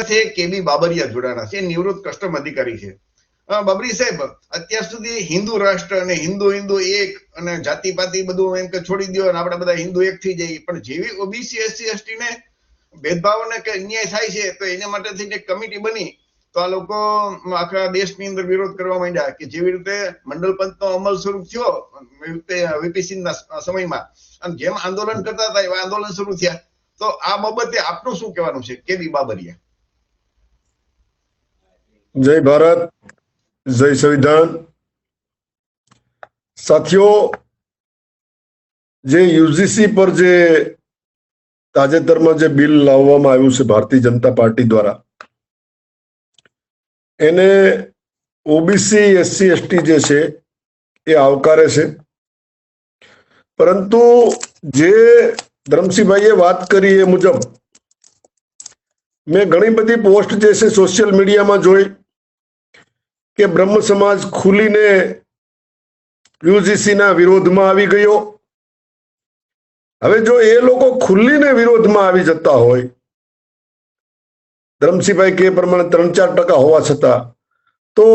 સાથે કેબી બાબરિયા જોડાણા છે. નિવૃત્ત કસ્ટમ અધિકારી છે. બબરી સાહેબ, અત્યાર સુધી હિન્દુ રાષ્ટ્ર અને હિન્દુ હિન્દુ એક અને જાતિ પાતિ બધું એમ કે છોડી દો અને આપણે બધા હિન્દુ એક થઈ જઈએ પણ જેવી ઓબીસી એસસી એસટી ને ભેદભાવ અને કે અન્યાય થાય છે, તો એના માટે થઈને કમિટી બની. તો આ લોકો આખા દેશની અંદર વિરોધ કરવા માંડ્યા કે જેવી રીતે મંડળ પંચનો અમલ સ્વરૂપ થયો વીપી રીતે ના સમયમાં. અને જેમ આંદોલન કરતા હતા, એવા આંદોલન શરૂ થયા. તો આ બાબતે આપનું શું કહેવાનું છે? કેવી બાબરિયા. જય ભારત, જય સંવિધાન. સાથીઓ, જે યુજીસી પર જે તાજેતરમાં જે બિલ લાવવામાં આવ્યું છે ભારતીય જનતા પાર્ટી દ્વારા, એને ઓબીસી, એસસી, એસટી જે છે એ આવકારે છે. પરંતુ જે ધરમસિંહભાઈએ વાત કરી એ મુજબ, મેં ઘણી બધી પોસ્ટ જે છે સોશિયલ મીડિયામાં જોઈ કે બ્રહ્મ સમાજ ખુલીને યુજીસીના વિરોધમાં આવી ગયો. હવે જો એ લોકો ખુલ્લીને વિરોધમાં આવી જતા હોય, ધરમસિંહભાઈ કે પ્રમાણે ત્રણ ચાર ટકા હોવા છતાં, તો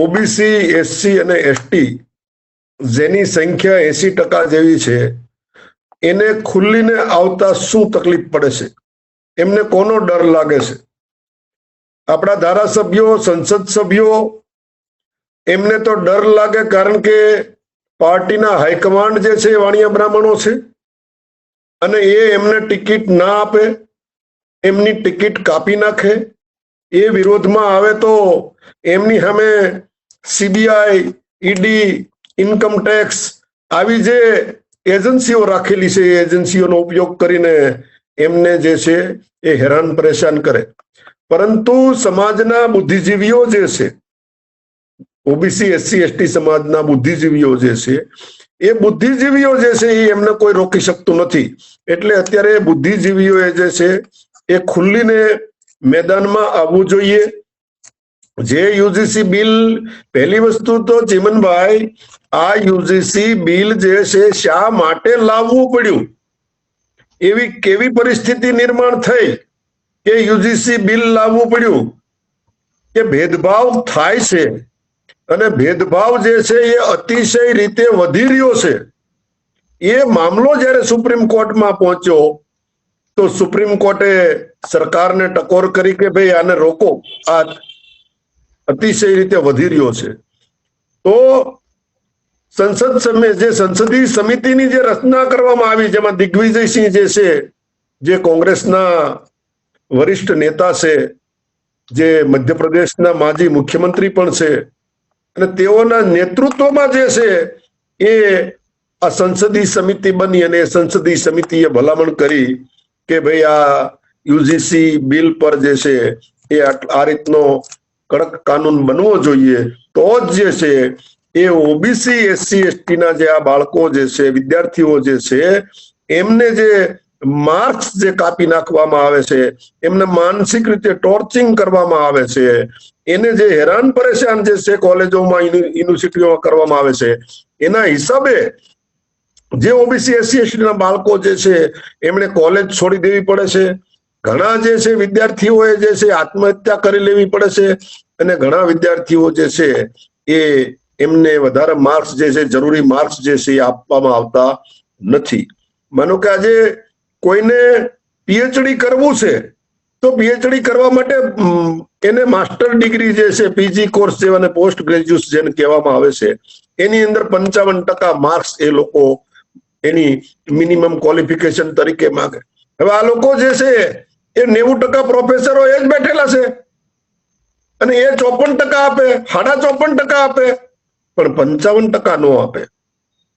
ઓબીસી, એસસી અને એસટી જેની સંખ્યા એસી ટકા જેવી છે, એને ખુલ્લીને આવતા શું તકલીફ પડે છે? એમને કોનો ડર લાગે છે? આપણા ધારાસભ્યો, સંસદ સભ્યો, એમને તો ડર લાગે કારણ કે પાર્ટીના હાઈકમાન્ડ જે છે એ વાણિયા બ્રાહ્મણો છે અને એ એમને ટિકિટ ના આપે, એમની ટિકિટ કાપી નાખે, એ વિરોધમાં આવે તો એમની સામે સીબીઆઈ, ઈડી, ઇન્કમ ટેક્સ આવી જે એજન્સીઓ રાખેલી છે એ એજન્સીઓનો ઉપયોગ કરીને એમને જે છે એ હેરાન પરેશાન કરે. પરંતુ સમાજના બુદ્ધિજીવીઓ જે છે, ઓબીસી, એસસી, એસટી સમાજના બુદ્ધિજીવીઓ જે છે, એ બુદ્ધિજીવીઓ જે છે એ એમને કોઈ રોકી શકતું નથી. એટલે અત્યારે બુદ્ધિજીવીઓ જે છે એ ખુલ્લીને મેદાનમાં આવવું જોઈએ. જે યુજીસી બિલ, પહેલી વસ્તુ તો ચીમનભાઈ, આ યુજીસી બિલ જે છે શા માટે લાવવું પડ્યું? એવી કેવી પરિસ્થિતિ નિર્માણ થઈ? કે યુજીસી બિલ લાવવું પડ્યું? કે ભેદભાવ થાય છે? અને ભેદભાવ જે છે એ અતિશય રીતે વધી રહ્યો છે. એ મામલો જ્યારે સુપ્રીમ કોર્ટમાં પહોંચ્યો, તો સુપ્રીમ કોર્ટે સરકારને ટકોર કરી કે ભાઈ આને રોકો. આ અતિશય રીતે વધી રહ્યો છે. તો સંસદ સમિ, જે સંસદીય સમિતિની જે રચના કરવામાં આવી, જેમાં દિગ્વિજયસિંહ જે છે, જે કોંગ્રેસના વરિષ્ઠ નેતા છે, જે મધ્યપ્રદેશના માજી મુખ્યમંત્રી પણ છે અને તેઓના નેતૃત્વમાં જે છે એ આ સંસદીય સમિતિ બની અને સંસદીય સમિતિએ ભલામણ કરી કે ભાઈ આ યુજીસી બિલ પર જે છે એ આ રીતનો કડક કાનૂન બનવો જોઈએ. તો જ જે છે એ ઓબીસી, એસસી એસટી ના જે આ બાળકો જે છે, વિદ્યાર્થીઓ જે છે, એમને જે માર્ક્સ જે કાપી નાખવામાં આવે છે, એમને માનસિક રીતે ટોર્ચિંગ કરવામાં આવે છે, એને જે હેરાન પરેશાન જે છે કોલેજોમાં યુનિવર્સિટીઓમાં કરવામાં આવે છે, એના હિસાબે જે ઓબીસી એસસી એસટી ના બાળકો જે છે, એમણે કોલેજ છોડી દેવી પડે છે. ઘણા જે છે વિદ્યાર્થીઓએ જે છે આત્મહત્યા કરી લેવી પડે છે અને ઘણા વિદ્યાર્થીઓ જે છે એ એમને વધારે માર્ક્સ જે છે, જરૂરી માર્ક્સ જે છે એ આપવામાં આવતા નથી. માનો કે આજે કોઈને પીએચડી કરવું છે, તો પીએચડી કરવા માટે એને માસ્ટર ડિગ્રી જે છે પીજી કોર્સ જેવાને પોસ્ટ ગ્રેજ્યુએટ જેને કહેવામાં આવે છે, એની અંદર પંચાવન ટકા માર્ક્સ એ લોકો એની મિનિમમ ક્વોલિફિકેશન તરીકે માંગે. હવે આ લોકો જે છે, એ નેવું ટકા પ્રોફેસરો એ જ બેઠેલા છે. અને એ ચોપન ટકા આપે સાડા ચોપન ટકા આપે, પણ પંચાવન ટકા નો આપે.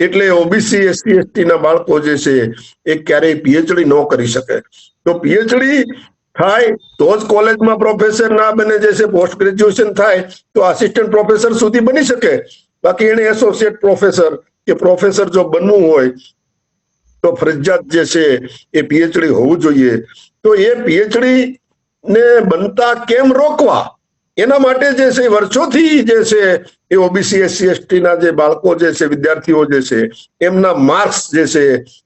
એટલે ઓબીસી એસસી એસટી ના બાળકો જે છે, એ ક્યારેય પીએચડી ન કરી શકે. તો પીએચડી થાય તો જ કોલેજમાં પ્રોફેસર ના બને જે છે પોસ્ટ ગ્રેજ્યુએશન થાય તો આસિસ્ટન્ટ પ્રોફેસર સુધી બની શકે. બાકી એને એસોસિએટ પ્રોફેસર કે પ્રોફેસર જો બનવું હોય, તો ફરજિયાત જે છે, એ પીએચડી હોવું જોઈએ. તો એ પીએચડી ને બનતા કેમ રોકવા? એના માટે જે છે વર્ષોથી જે છે એ ઓબીસી એસસી એસટી ના જે બાળકો જે છે, વિદ્યાર્થીઓ જે છે, એમના માર્ક્સ જે છે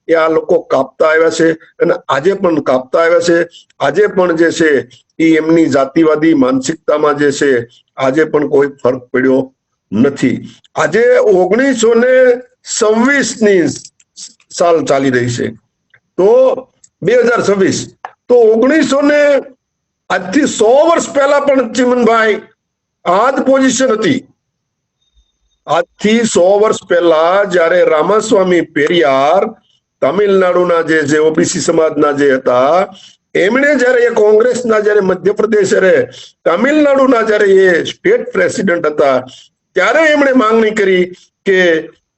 એ આ લોકો કાપતા આવ્યા છે અને આજે પણ કાપતા આવ્યા છે. આજે પણ જે છે એ એમની જાતિવાદી માનસિકતામાં જે છે આજે પણ કોઈ ફરક પડ્યો નથી. આજે ઓગણીસો ને ની સાલ ચાલી રહી છે. તો બે હજાર છવ્વીસ, તો ઓગણીસો ને આજથી સો વર્ષ પહેલા પણ ચિમનભાઈ આ જ પોઝિશન હતી. આજથી સો વર્ષ પહેલા જ્યારે રામાસ્વામી પેરિયાર તમિલનાડુના જે જે ઓબીસી સમાજના જે હતા, એમણે જ્યારે એ કોંગ્રેસના જ્યારે મધ્યપ્રદેશ અરે તામિલનાડુના જ્યારે એ સ્ટેટ પ્રેસિડેન્ટ હતા, ત્યારે એમણે માંગણી કરી કે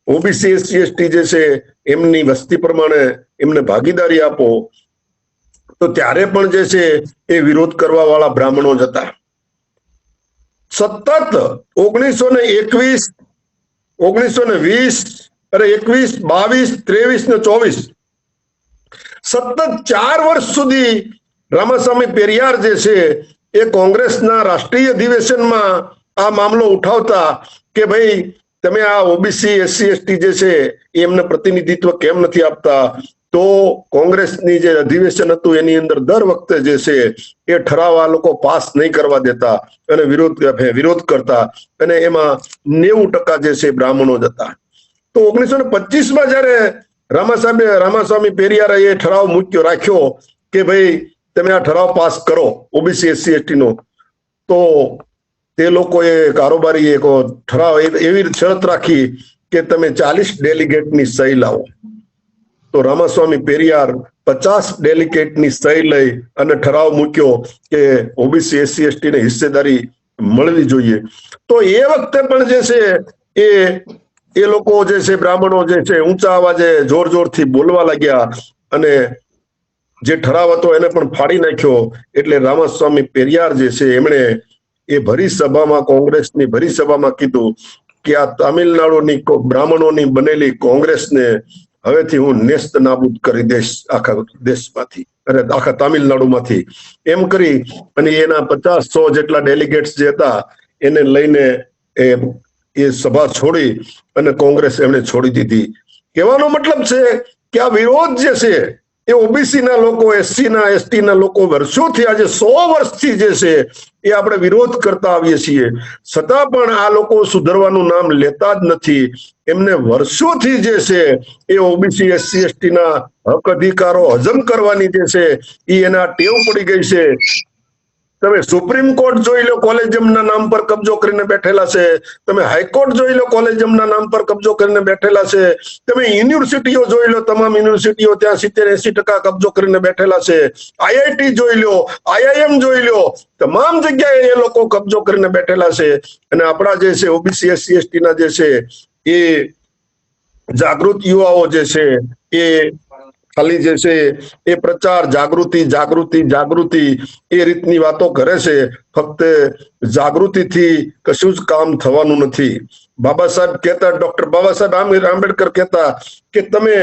ઓબીસી, એસસી, એસટી જે છે, એમની વસ્તી પ્રમાણે એમને ભાગીદારી આપો. તો ત્યારે પણ જે છે એ વિરોધ કરવા વાળા બ્રાહ્મણો જ હતા. સતત ઓગણીસો ને એકવીસ, ઓગણીસો ને વીસ અરે એકવીસ, બાવીસ, ત્રેવીસ ને ચોવીસ સતત ચાર વર્ષ સુધી રામાસ્વામી પેરિયાર જે છે એ કોંગ્રેસના રાષ્ટ્રીય અધિવેશનમાં આ મામલો ઉઠાવતા કે ભાઈ તમે આ ઓબીસી, એસસી, એસટી જે છે એમને પ્રતિનિધિત્વ કેમ નથી આપતા? તો કોંગ્રેસની જે અધિવેશન હતું, એની અંદર દર વખતે જે છે, એ ઠરાવ આ લોકો પાસ નહીં કરવા દેતા અને વિરોધ વિરોધ કરતા અને એમાં નેવું ટકા જે છે બ્રાહ્મણો જ હતા. તો ઓગણીસો ને પચીસમાં જયારે રામાસ્વામી રામાસ્વામી પેરિયારે એ ઠરાવ મૂક્યો, રાખ્યો કે ભાઈ તમે આ ઠરાવ પાસ કરો, ઓબીસી, એસસી એસટી નો તો તે લોકોએ કારોબારી એક ઠરાવ એવી શરત રાખી કે તમે ચાલીસ ડેલિગેટની સહી લાવો. તો રામાસ્વામી પેરિયાર પચાસ ડેલિકેટની સહી લઈ અને ઠરાવ મૂક્યો કે ઓબીસી, એસસી એસટી ને હિસ્સેદારી મળવી જોઈએ. તો એ વખતે પણ જે છે એ એ લોકો જે છે, બ્રાહ્મણો જે છે, ઊંચા અવાજે જોર જોરથી બોલવા લાગ્યા અને જે ઠરાવ હતો એને પણ ફાડી નાખ્યો. એટલે રામાસ્વામી પેરિયાર જે છે, એમણે એ ભરી સભામાં, કોંગ્રેસની ભરી સભામાં કીધું કે આ તામિલનાડુની બ્રાહ્મણોની બનેલી કોંગ્રેસને હવેથી હું નેસ્ત નાબૂદ કરી દઈશ આખા દેશમાંથી, અને આખા તામિલનાડુમાંથી. એમ કરી અને એના પચાસ સો જેટલા ડેલિગેટ્સ જે હતા, એને લઈને એ એ સભા છોડી અને કોંગ્રેસ એમણે છોડી દીધી. કહેવાનો મતલબ છે કે આ વિરોધ જે છે એ ઓબીસી ના લોકો એસસી ના એસટી ના લોકો વર્ષોથી આજે સો વર્ષથી જે છે એ આપણે વિરોધ કરતા આવીએ છીએ. છતાં પણ આ લોકો સુધરવાનું નામ લેતા જ નથી. એમને વર્ષોથી જે છે એ ઓબીસી એસસી એસટી ના હક અધિકારો હજમ કરવાની જે છે એ એના ટેવ પડી ગઈ છે. તમે સુપ્રીમ કોર્ટ જોઈ લો કોલેજિયમના નામ પર કબજો કરીને બેઠેલા છે. તમે હાઈકોર્ટ જોઈ લો કોલેજિયમના નામ પર કબજો કરીને બેઠેલા છે. તમે યુનિવર્સિટીઓ જોઈ લો, તમામ યુનિવર્સિટીઓ ત્યાં સિત્તેર એસી ટકા કબજો કરીને બેઠેલા છે. આઈઆઈટી જોઈ લો, આઈઆઈએમ જોઈ લો, તમામ જગ્યાએ એ લોકો કબજો કરીને બેઠેલા છે. અને આપણા જે છે, ઓબીસી, એસસી એસટી ના જે છે, એ જાગૃત યુવાઓ જે છે, એ ખાલી જે છે એ પ્રચાર, જાગૃતિ જાગૃતિ જાગૃતિ એ રીતની વાતો કરે છે. ફક્ત જાગૃતિથી કશું જ કામ થવાનું નથી. બાબા સાહેબ કહેતા, ડોક્ટર બાબા સાહેબ આંબેડકર કહેતા કે તમે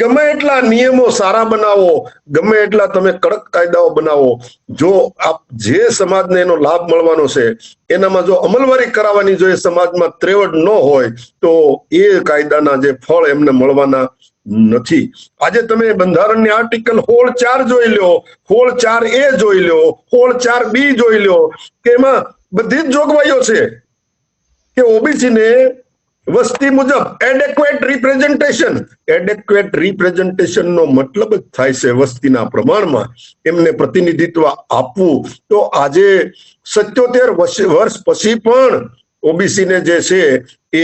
ગમે એટલા નિયમો સારા બનાવો, ગમે એટલા તમે કડક કાયદાઓ બનાવો, જો આપ જે સમાજને એનો લાભ મળવાનો છે, એનામાં જો અમલવારી કરાવવાની જો એ સમાજમાં ત્રેવડ ન હોય, તો એ કાયદાના જે ફળ એમને મળવાના નથી. આજે તમે બંધારણની આર્ટિકલ હોળ ચાર જોઈ લો, હોળ ચાર એ જોઈ લો, હોળ ચાર બી જોઈ લો, કે એમાં બધી જ જોગવાઈઓ છે કે ઓબીસી ને વસ્તી મુજબ એડેક્વેટ રિપ્રેઝન્ટેશન એડેક્વેટ રિપ્રેઝન્ટેશન નો મતલબ જ થાય છે વસ્તીના પ્રમાણમાં. એમને પ્રતિનિધિત્વ આપવું. તો આજે સત્યોતેર વર્ષ પછી પણ ઓબીસી ને જે છે એ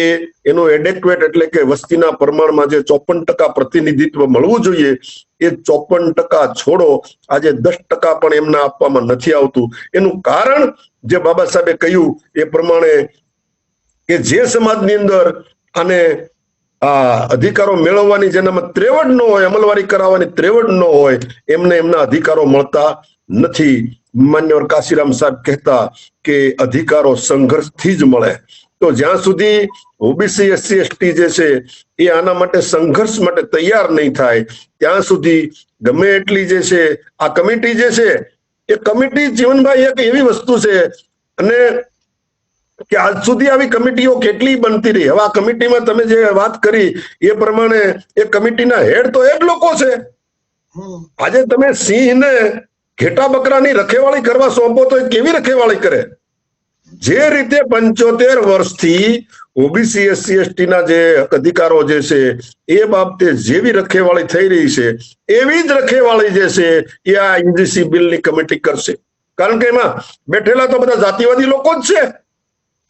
એનું એડેક્વેટ એટલે કે વસ્તીના પ્રમાણમાં જે ચોપન ટકા પ્રતિનિધિત્વ મળવું જોઈએ, એ ચોપન ટકા છોડો આજે દસ ટકા પણ એમને આપવામાં નથી આવતું. એનું કારણ જે બાબા સાહેબે કહ્યું એ પ્રમાણે કે જે સમાજની અંદર અને આ અધિકારો મેળવવાની જેનામાં ત્રેવડ ન હોય, અમલવારી કરાવવાની ત્રેવડ ન હોય, એમને એમના અધિકારો મળતા નથી. માન્યવર કાશીરામ સાહેબ કહેતા કે અધિકારો સંઘર્ષથી જ મળે. તો જ્યાં સુધી ઓબીસી એસસી એસટી જે છે એ આના માટે સંઘર્ષ માટે તૈયાર નહીં થાય ત્યાં સુધી ગમે એટલી જે છે આ કમિટી જે છે એ કમિટી જીવનભાઈ એક એવી વસ્તુ છે અને કે આજ સુધી આવી કમિટીઓ કેટલી બનતી રહી. હવે આ કમિટીમાં તમે જે વાત કરી એ પ્રમાણે એ કમિટીના હેડ તો એ જ લોકો છે. આજે તમે સિંહને ઘેટા બકરાની રખેવાળી કરવા સોંપો તો એ કેવી રખેવાળી કરે? જે રીતે પંચોતેર વર્ષથી ઓબીસી એસસી એસટી ના જે અધિકારો જે છે, એ બાબતે જેવી રખેવાળી થઈ રહી છે, એવી જ રખેવાળી જે છે, એ આ યુજીસી બિલની કમિટી કરશે. કારણ કે એમાં બેઠેલા તો બધા જાતિવાદી લોકો જ છે.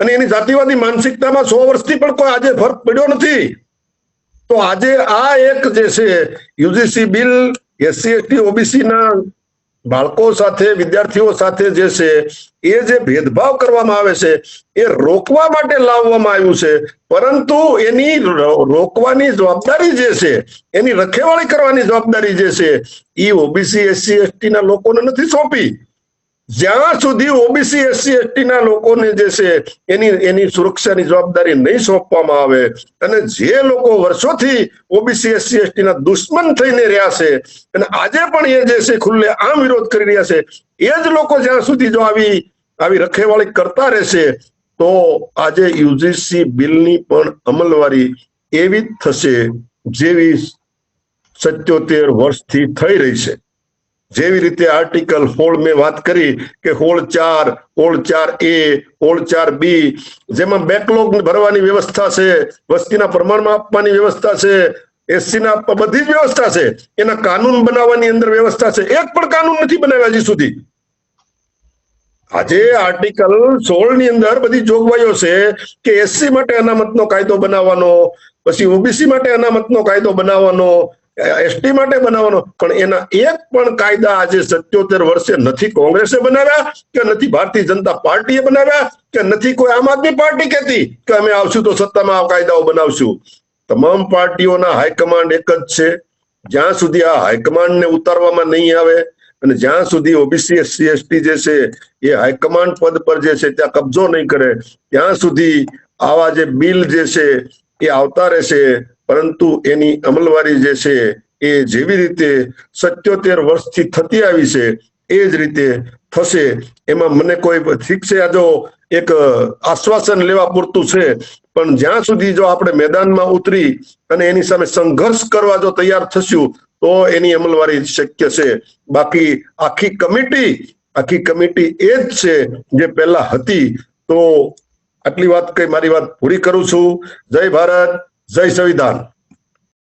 અને એની જાતિવાદી માનસિકતામાં સો વર્ષથી પણ કોઈ આજે ફરક પડ્યો નથી. તો આજે આ એક જે છે UGC bill SC ST OBC ના બાળકો સાથે, વિદ્યાર્થીઓ સાથે જે છે, એ જે ભેદભાવ કરવામાં આવે છે, એ રોકવા માટે લાવવામાં આવ્યું છે. પરંતુ એની રોકવાની જવાબદારી જે છે, એની રખેવાળી કરવાની જવાબદારી જે છે એ ઓબીસી, એસસી એસટી ના લોકોને નથી સોંપી. જ્યાં સુધી ઓબીસી એસસી એસટી ના લોકોને જે છે એની એની સુરક્ષાની જવાબદારી નહીં સોંપવામાં આવે અને જે લોકો વર્ષોથી ઓબીસી એસસી એસટી ના દુશ્મન થઈને રહ્યા છે અને આજે પણ એ જે છે ખુલ્લે આમ વિરોધ કરી રહ્યા છે, એ જ લોકો જ્યાં સુધી જો આવી આવી રખેવાળી કરતા રહેશે, તો આજે યુજીસી બિલની પણ અમલવારી એવી જ થશે જેવી સત્યોતેર વર્ષથી થઈ રહી છે. જેવી રીતે આર્ટિકલ હોળ મેં વાત કરી કે હોળ ચાર હોળ ચાર એ, હોળ ચાર બી, જેમાં બેકલોગ ભરવાની વ્યવસ્થા છે, વસ્તીના પ્રમાણમાં આપવાની વ્યવસ્થા છે એસસીના આપવા બધી જ વ્યવસ્થા છે. એના કાનૂન બનાવવાની અંદર વ્યવસ્થા છે. એક પણ કાનૂન નથી બનાવ્યા હજી સુધી. આજે આર્ટિકલ સોળની અંદર બધી જોગવાઈઓ છે કે એસસી માટે અનામતનો કાયદો બનાવવાનો, પછી ઓબીસી માટે અનામતનો કાયદો બનાવવાનો એસટી માટે બનાવવાનો. પણ એના એક પણ કાયદા આજે સત્યોતેર વર્ષે નથી કોંગ્રેસે બનાવ્યા, કે નથી ભારતીય જનતા પાર્ટીએ બનાવ્યા, કે નથી કોઈ આમ આદમી પાર્ટી કહેતી કે અમે આવશું તો સત્તામાં આ કાયદાઓ બનાવશું. તમામ પાર્ટીઓના હાઈકમાન્ડ એક જ છે. જ્યાં સુધી આ હાઈકમાન્ડને ઉતારવામાં નહીં આવે અને જ્યાં સુધી ઓબીસી, એસસી, એસટી જે છે એ હાઈકમાન્ડ પદ પર જે છે ત્યાં કબજો નહીં કરે, ત્યાં સુધી આવા જે બિલ જે છે એ આવતા રહેશે પરંતુ એની અમલવારી જે છે એ જેવી રીતે સત્યોતેર વર્ષથી થતી આવી છે, એ જ રીતે થશે. એમાં મને કોઈ ઠીક છે? આ જો એક આશ્વાસન લેવા પૂરતું છે, પણ જ્યાં સુધી જો આપણે મેદાનમાં ઉતરી અને એની સામે સંઘર્ષ કરવા જો તૈયાર થશું, તો એની અમલવારી શક્ય છે. બાકી આખી કમિટી આખી કમિટી એ જ છે જે પહેલા હતી. તો આટલી વાત કઈ મારી વાત પૂરી કરું છું. જય ભારત. જય સંવિધાન